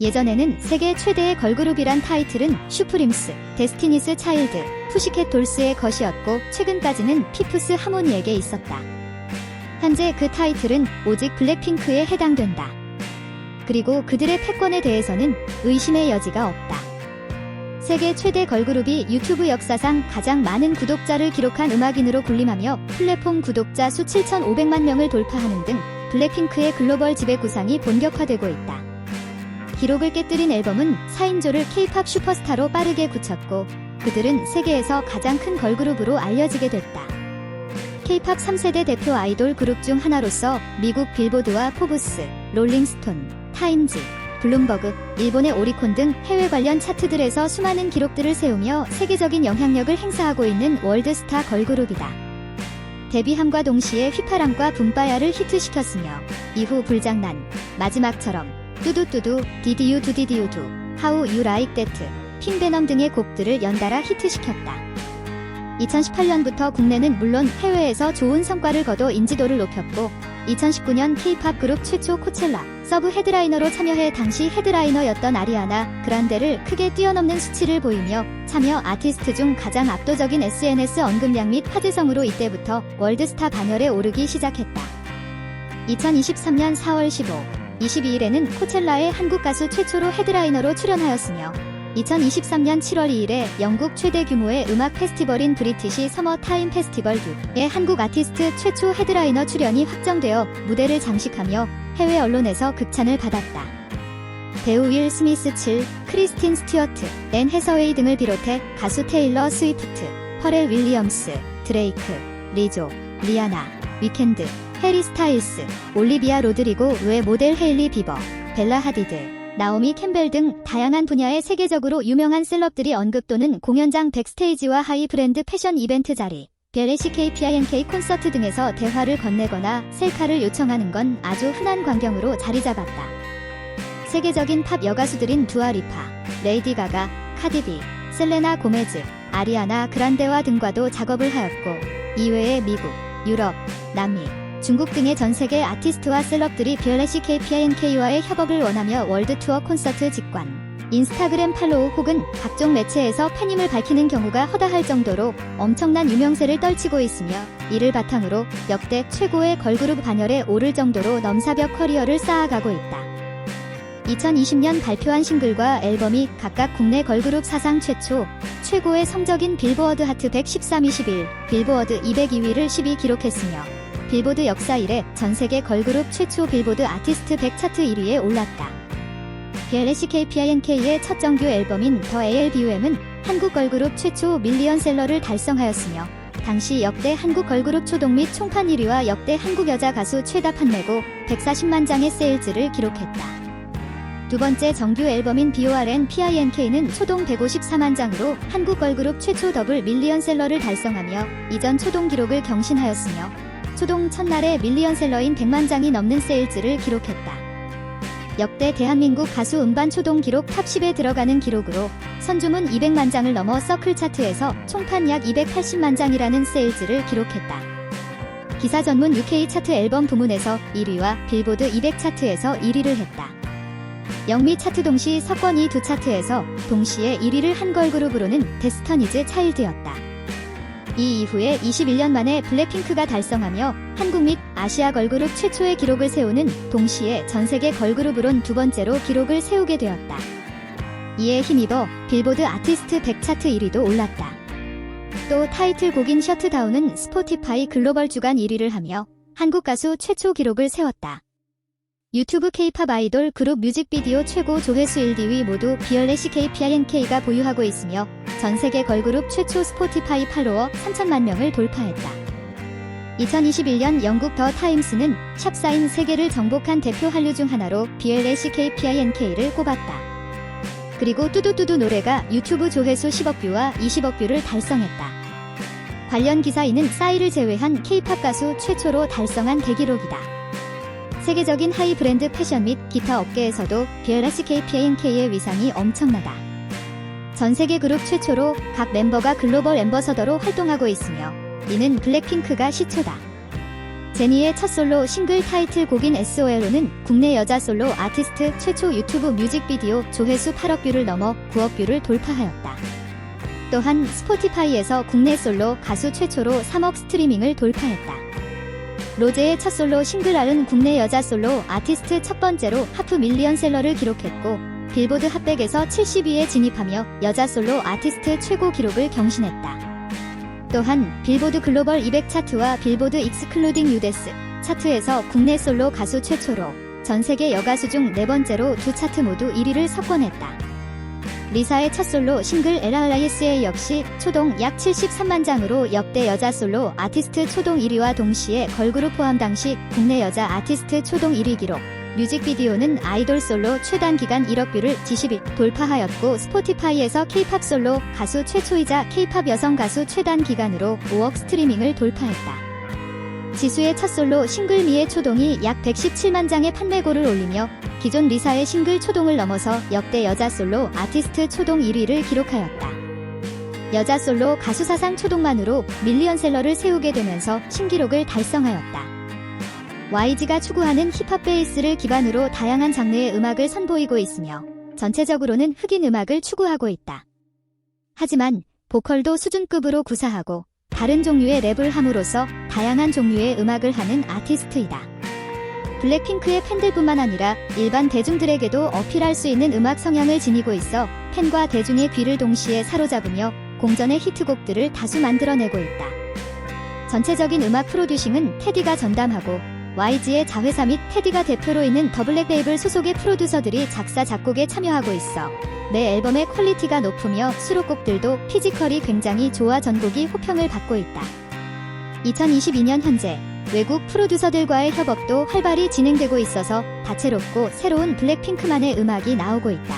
예전에는 세계 최대의 걸그룹이란 타이틀은 슈프림스, 데스티니스 차일드, 푸시켓 돌스의 것이었고 최근까지는 피프스 하모니에게 있었다. 현재 그 타이틀은 오직 블랙핑크에 해당된다. 그리고 그들의 패권에 대해서는 의심의 여지가 없다. 세계 최대 걸그룹이 유튜브 역사상 가장 많은 구독자를 기록한 음악인으로 군림하며 플랫폼 구독자 수 7,500만 명을 돌파하는 등 블랙핑크의 글로벌 지배 구상이 본격화되고 있다. 기록을 깨뜨린 앨범은 4인조를 K-팝 슈퍼스타로 빠르게 굳혔고 그들은 세계에서 가장 큰 걸그룹으로 알려지게 됐다. K-팝 3세대 대표 아이돌 그룹 중 하나로서 미국 빌보드와 포브스, 롤링스톤, 타임즈, 블룸버그, 일본의 오리콘 등 해외 관련 차트들에서 수많은 기록들을 세우며 세계적인 영향력을 행사하고 있는 월드스타 걸그룹이다. 데뷔함과 동시에 휘파람과 붐바야를 히트시켰으며 이후 불장난, 마지막처럼 뚜두뚜두, 디디유 두 디디유 두, 하우 유 라이크 데트, 핑베넘 등의 곡들을 연달아 히트시켰다. 2018년부터 국내는 물론 해외에서 좋은 성과를 거둬 인지도를 높였고 2019년 K-팝 그룹 최초 코첼라 서브 헤드라이너로 참여해 당시 헤드라이너였던 아리아나 그란데를 크게 뛰어넘는 수치를 보이며 참여 아티스트 중 가장 압도적인 SNS 언급량 및 화제성으로 이때부터 월드스타 반열에 오르기 시작했다. 2023년 4월 15, 22일에는 코첼라의 한국 가수 최초로 헤드라이너로 출연하였으며 2023년 7월 2일에 영국 최대 규모의 음악 페스티벌인 브리티시 서머 타임 페스티벌 2의 한국 아티스트 최초 헤드라이너 출연이 확정되어 무대를 장식하며 해외 언론에서 극찬을 받았다. 배우 윌 스미스 7, 크리스틴 스튜어트, 앤 해서웨이 등을 비롯해 가수 테일러 스위프트, 퍼렐 윌리엄스, 드레이크, 리조, 리아나, 위켄드, 해리 스타일스, 올리비아 로드리고 외 모델 헤일리 비버, 벨라 하디드, 나오미 캠벨 등 다양한 분야의 세계적으로 유명한 셀럽들이 언급 또는 공연장 백스테이지와 하이 브랜드 패션 이벤트 자리, 벨레시 KPINK 콘서트 등에서 대화를 건네거나 셀카를 요청하는 건 아주 흔한 광경으로 자리 잡았다. 세계적인 팝 여가수들인 두아리파, 레이디 가가, 카디비, 셀레나 고메즈, 아리아나 그란데와 등과도 작업을 하였고 이외에 미국, 유럽, 남미, 중국 등의 전 세계 아티스트와 셀럽들이 뷰얼레시 KPINK와의 협업을 원하며 월드 투어 콘서트 직관, 인스타그램 팔로우 혹은 각종 매체에서 팬임을 밝히는 경우가 허다할 정도로 엄청난 유명세를 떨치고 있으며 이를 바탕으로 역대 최고의 걸그룹 반열에 오를 정도로 넘사벽 커리어를 쌓아가고 있다. 2020년 발표한 싱글과 앨범이 각각 국내 걸그룹 사상 최초 최고의 성적인 빌보어드 하트 113, 21, 빌보어드 202위를 10위 기록했으며 빌보드 역사 이래 전 세계 걸그룹 최초 빌보드 아티스트 100 차트 1위에 올랐다. BLC KPINK의 첫 정규 앨범인 더 ALBUM은 한국 걸그룹 최초 밀리언셀러를 달성하였으며 당시 역대 한국 걸그룹 초동 및 총판 1위와 역대 한국 여자 가수 최다 판매고 140만 장의 세일즈를 기록했다. 두 번째 정규 앨범인 BORN PINK는 초동 154만 장으로 한국 걸그룹 최초 더블 밀리언셀러를 달성하며 이전 초동 기록을 경신하였으며 초동 첫날에 밀리언셀러인 100만 장이 넘는 세일즈를 기록했다. 역대 대한민국 가수 음반 초동 기록 탑 10에 들어가는 기록으로 선주문 200만 장을 넘어 서클 차트에서 총판 약 280만 장이라는 세일즈를 기록했다. 기사 전문 UK 차트 앨범 부문에서 1위와 빌보드 200 차트에서 1위를 했다. 영미 차트 동시 석권이 두 차트에서 동시에 1위를 한 걸그룹으로는 데스터니즈 차일드였다. 이 이후에 21년 만에 블랙핑크가 달성하며 한국 및 아시아 걸그룹 최초의 기록을 세우는 동시에 전 세계 걸그룹으론 두 번째로 기록을 세우게 되었다. 이에 힘입어 빌보드 아티스트 100 차트 1위도 올랐다. 또 타이틀곡인 셔트다운은 스포티파이 글로벌 주간 1위를 하며 한국 가수 최초 기록을 세웠다. 유튜브 K-팝 아이돌 그룹 뮤직비디오 최고 조회수 1위 모두 비얼레시 KPINK가 보유하고 있으며 전 세계 걸그룹 최초 스포티파이 팔로워 3천만 명을 돌파했다. 2021년 영국 더 타임스는 샵사인 세계를 정복한 대표 한류 중 하나로 비엘레시 KPINK를 꼽았다. 그리고 뚜두뚜두 노래가 유튜브 조회수 10억 뷰와 20억 뷰를 달성했다. 관련 기사인은 싸이를 제외한 K-팝 가수 최초로 달성한 대기록이다. 세계적인 하이 브랜드 패션 및 기타 업계에서도 비엘레시 KPINK의 위상이 엄청나다. 전 세계 그룹 최초로 각 멤버가 글로벌 엠버서더로 활동하고 있으며 이는 블랙핑크가 시초다. 제니의 첫 솔로 싱글 타이틀 곡인 SOL로는 국내 여자 솔로 아티스트 최초 유튜브 뮤직비디오 조회수 8억 뷰를 넘어 9억 뷰를 돌파하였다. 또한 스포티파이에서 국내 솔로 가수 최초로 3억 스트리밍을 돌파했다. 로제의 첫 솔로 싱글알은 국내 여자 솔로 아티스트 첫 번째로 하프 밀리언셀러를 기록했고 빌보드 핫백에서 70위에 진입하며 여자 솔로 아티스트 최고 기록을 경신했다. 또한 빌보드 글로벌 200 차트와 빌보드 익스클루딩 유데스 차트에서 국내 솔로 가수 최초로 전 세계 여가수 중 네 번째로 두 차트 모두 1위를 석권했다. 리사의 첫 솔로 싱글 LRISA 역시 초동 약 73만 장으로 역대 여자 솔로 아티스트 초동 1위와 동시에 걸그룹 포함 당시 국내 여자 아티스트 초동 1위 기록. 뮤직비디오는 아이돌 솔로 최단 기간 1억 뷰를 지십일 돌파하였고 스포티파이에서 K-팝 솔로 가수 최초이자 K-팝 여성 가수 최단 기간으로 5억 스트리밍을 돌파했다. 지수의 첫 솔로 싱글 미의 초동이 약 117만 장의 판매고를 올리며 기존 리사의 싱글 초동을 넘어서 역대 여자 솔로 아티스트 초동 1위를 기록하였다. 여자 솔로 가수 사상 초동만으로 밀리언셀러를 세우게 되면서 신기록을 달성하였다. YG가 추구하는 힙합 베이스를 기반으로 다양한 장르의 음악을 선보이고 있으며 전체적으로는 흑인 음악을 추구하고 있다. 하지만 보컬도 수준급으로 구사하고 다른 종류의 랩을 함으로써 다양한 종류의 음악을 하는 아티스트이다. 블랙핑크의 팬들뿐만 아니라 일반 대중들에게도 어필할 수 있는 음악 성향을 지니고 있어 팬과 대중의 귀를 동시에 사로잡으며 공전의 히트곡들을 다수 만들어내고 있다. 전체적인 음악 프로듀싱은 테디가 전담하고 YG의 자회사 및 테디가 대표로 있는 더블랙베이블 소속의 프로듀서들이 작사 작곡에 참여하고 있어 매 앨범의 퀄리티가 높으며 수록곡들도 피지컬이 굉장히 좋아 전곡이 호평을 받고 있다. 2022년 현재 외국 프로듀서들과의 협업도 활발히 진행되고 있어서 다채롭고 새로운 블랙핑크만의 음악이 나오고 있다.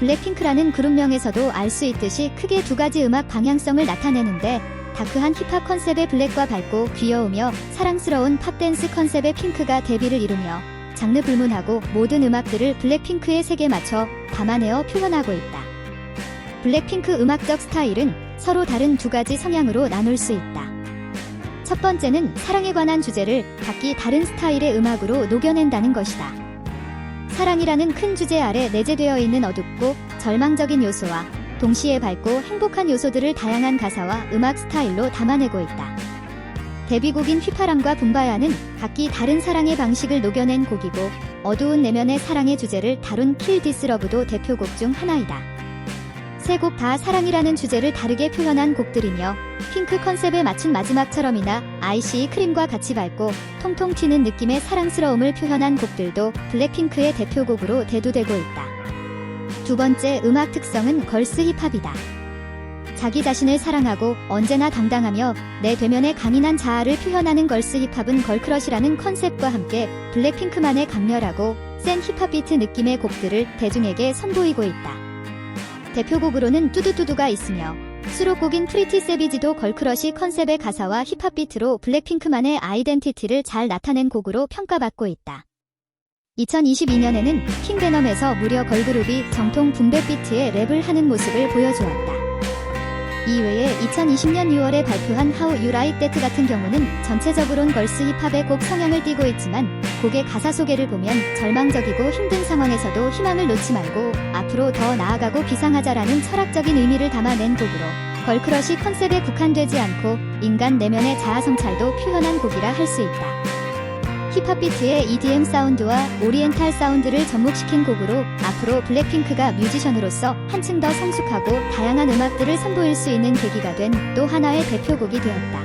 블랙핑크라는 그룹명에서도 알 수 있듯이 크게 두 가지 음악 방향성을 나타내는데 다크한 힙합 컨셉의 블랙과 밝고 귀여우며 사랑스러운 팝댄스 컨셉의 핑크가 데뷔를 이루며 장르 불문하고 모든 음악들을 블랙핑크의 색에 맞춰 담아내어 표현하고 있다. 블랙핑크 음악적 스타일은 서로 다른 두 가지 성향으로 나눌 수 있다. 첫 번째는 사랑에 관한 주제를 각기 다른 스타일의 음악으로 녹여낸다는 것이다. 사랑이라는 큰 주제 아래 내재되어 있는 어둡고 절망적인 요소와 동시에 밝고 행복한 요소들을 다양한 가사와 음악 스타일로 담아내고 있다. 데뷔곡인 휘파람과 붐바야는 각기 다른 사랑의 방식을 녹여낸 곡이고 어두운 내면의 사랑의 주제를 다룬 킬 디스 러브도 대표곡 중 하나이다. 세 곡 다 사랑이라는 주제를 다르게 표현한 곡들이며 핑크 컨셉에 맞춘 마지막처럼이나 아이시 크림과 같이 밝고 통통 튀는 느낌의 사랑스러움을 표현한 곡들도 블랙핑크의 대표곡으로 대두되고 있다. 두 번째 음악 특성은 걸스 힙합이다. 자기 자신을 사랑하고 언제나 당당하며 내 되면의 강인한 자아를 표현하는 걸스 힙합은 걸크러시라는 컨셉과 함께 블랙핑크만의 강렬하고 센 힙합 비트 느낌의 곡들을 대중에게 선보이고 있다. 대표곡으로는 뚜두뚜두가 있으며 수록곡인 프리티 세비지도 걸크러시 컨셉의 가사와 힙합 비트로 블랙핑크만의 아이덴티티를 잘 나타낸 곡으로 평가받고 있다. 2022년에는 킹베넘에서 무려 걸그룹이 정통 붐백 비트의 랩을 하는 모습을 보여주었다. 이외에 2020년 6월에 발표한 How You Like That 같은 경우는 전체적으론 걸스 힙합의 곡 성향을 띠고 있지만 곡의 가사 소개를 보면 절망적이고 힘든 상황에서도 희망을 놓지 말고 앞으로 더 나아가고 비상하자라는 철학적인 의미를 담아낸 곡으로 걸크러시 컨셉에 국한되지 않고 인간 내면의 자아 성찰도 표현한 곡이라 할 수 있다. 힙합 비트의 EDM 사운드와 오리엔탈 사운드를 접목시킨 곡으로 앞으로 블랙핑크가 뮤지션으로서 한층 더 성숙하고 다양한 음악들을 선보일 수 있는 계기가 된 또 하나의 대표곡이 되었다.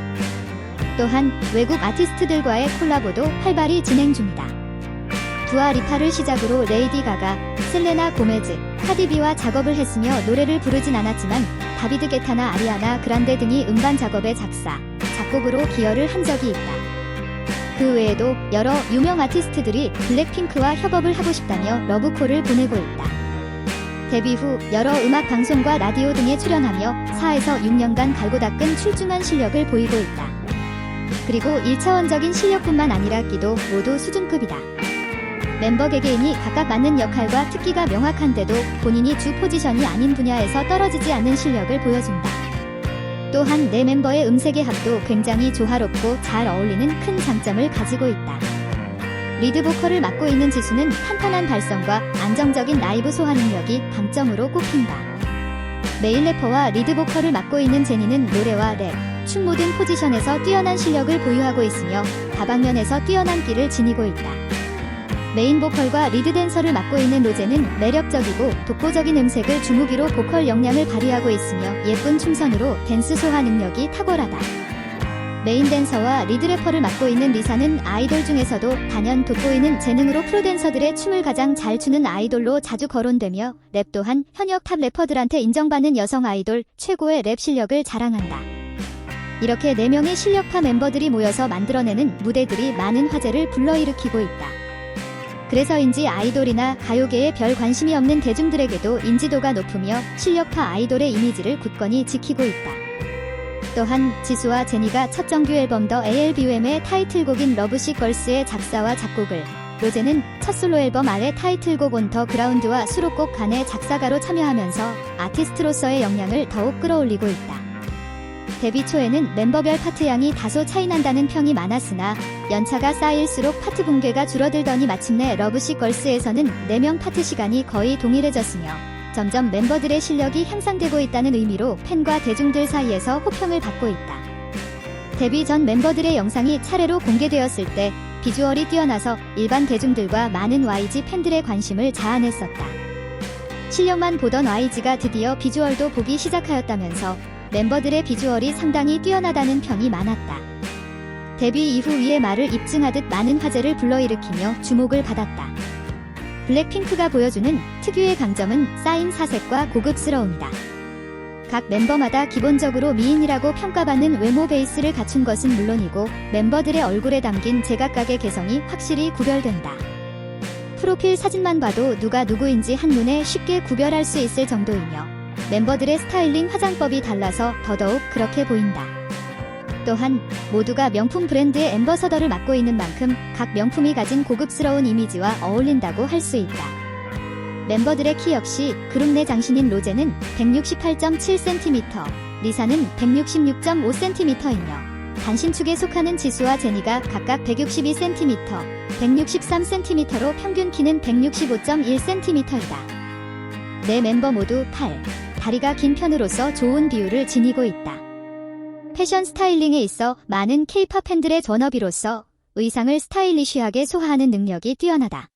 또한 외국 아티스트들과의 콜라보도 활발히 진행 중이다. 두아 리파를 시작으로 레이디 가가, 셀레나 고메즈, 카디비와 작업을 했으며 노래를 부르진 않았지만 다비드 게타나 아리아나 그란데 등이 음반 작업의 작사, 작곡으로 기여를 한 적이 있다. 그 외에도 여러 유명 아티스트들이 블랙핑크와 협업을 하고 싶다며 러브콜을 보내고 있다. 데뷔 후 여러 음악 방송과 라디오 등에 출연하며 4에서 6년간 갈고 닦은 출중한 실력을 보이고 있다. 그리고 1차원적인 실력뿐만 아니라 끼도 모두 수준급이다. 멤버 개개인이 각각 맞는 역할과 특기가 명확한데도 본인이 주 포지션이 아닌 분야에서 떨어지지 않는 실력을 보여준다. 또한 네 멤버의 음색의 합도 굉장히 조화롭고 잘 어울리는 큰 장점을 가지고 있다. 리드 보컬을 맡고 있는 지수는 탄탄한 발성과 안정적인 라이브 소화 능력이 강점으로 꼽힌다. 메인 래퍼와 리드 보컬을 맡고 있는 제니는 노래와 랩, 춤 모든 포지션에서 뛰어난 실력을 보유하고 있으며 다방면에서 뛰어난 끼를 지니고 있다. 메인 보컬과 리드 댄서를 맡고 있는 로제는 매력적이고 독보적인 음색을 주무기로 보컬 역량을 발휘하고 있으며 예쁜 춤선으로 댄스 소화 능력이 탁월하다. 메인 댄서와 리드 래퍼를 맡고 있는 리사는 아이돌 중에서도 단연 돋보이는 재능으로 프로 댄서들의 춤을 가장 잘 추는 아이돌로 자주 거론되며 랩 또한 현역 탑 래퍼들한테 인정받는 여성 아이돌 최고의 랩 실력을 자랑한다. 이렇게 4명의 실력파 멤버들이 모여서 만들어내는 무대들이 많은 화제를 불러일으키고 있다. 그래서인지 아이돌이나 가요계에 별 관심이 없는 대중들에게도 인지도가 높으며 실력파 아이돌의 이미지를 굳건히 지키고 있다. 또한 지수와 제니가 첫 정규 앨범 더 ALBUM의 타이틀곡인 러브시 걸스의 작사와 작곡을 로제는 첫 솔로 앨범 아래 타이틀곡 온 더 그라운드와 수록곡 간의 작사가로 참여하면서 아티스트로서의 역량을 더욱 끌어올리고 있다. 데뷔 초에는 멤버별 파트 양이 다소 차이난다는 평이 많았으나 연차가 쌓일수록 파트 붕괴가 줄어들더니 마침내 러브시 걸스에서는 4명 파트 시간이 거의 동일해졌으며 점점 멤버들의 실력이 향상되고 있다는 의미로 팬과 대중들 사이에서 호평을 받고 있다. 데뷔 전 멤버들의 영상이 차례로 공개되었을 때 비주얼이 뛰어나서 일반 대중들과 많은 YG 팬들의 관심을 자아냈었다. 실력만 보던 YG가 드디어 비주얼도 보기 시작하였다면서 멤버들의 비주얼이 상당히 뛰어나다는 평이 많았다. 데뷔 이후 위의 말을 입증하듯 많은 화제를 불러일으키며 주목을 받았다. 블랙핑크가 보여주는 특유의 강점은 쌓인 사색과 고급스러움이다. 각 멤버마다 기본적으로 미인이라고 평가받는 외모 베이스를 갖춘 것은 물론이고 멤버들의 얼굴에 담긴 제각각의 개성이 확실히 구별된다. 프로필 사진만 봐도 누가 누구인지 한눈에 쉽게 구별할 수 있을 정도이며 멤버들의 스타일링 화장법이 달라서 더더욱 그렇게 보인다. 또한 모두가 명품 브랜드의 엠버서더를 맡고 있는 만큼 각 명품이 가진 고급스러운 이미지와 어울린다고 할 수 있다. 멤버들의 키 역시 그룹 내 장신인 로제는 168.7cm, 리사는 166.5cm이며 단신축에 속하는 지수와 제니가 각각 162cm, 163cm로 평균 키는 165.1cm이다. 네 멤버 모두 팔, 다리가 긴 편으로서 좋은 비율을 지니고 있다. 패션 스타일링에 있어 많은 케이팝 팬들의 전업이로서 의상을 스타일리쉬하게 소화하는 능력이 뛰어나다.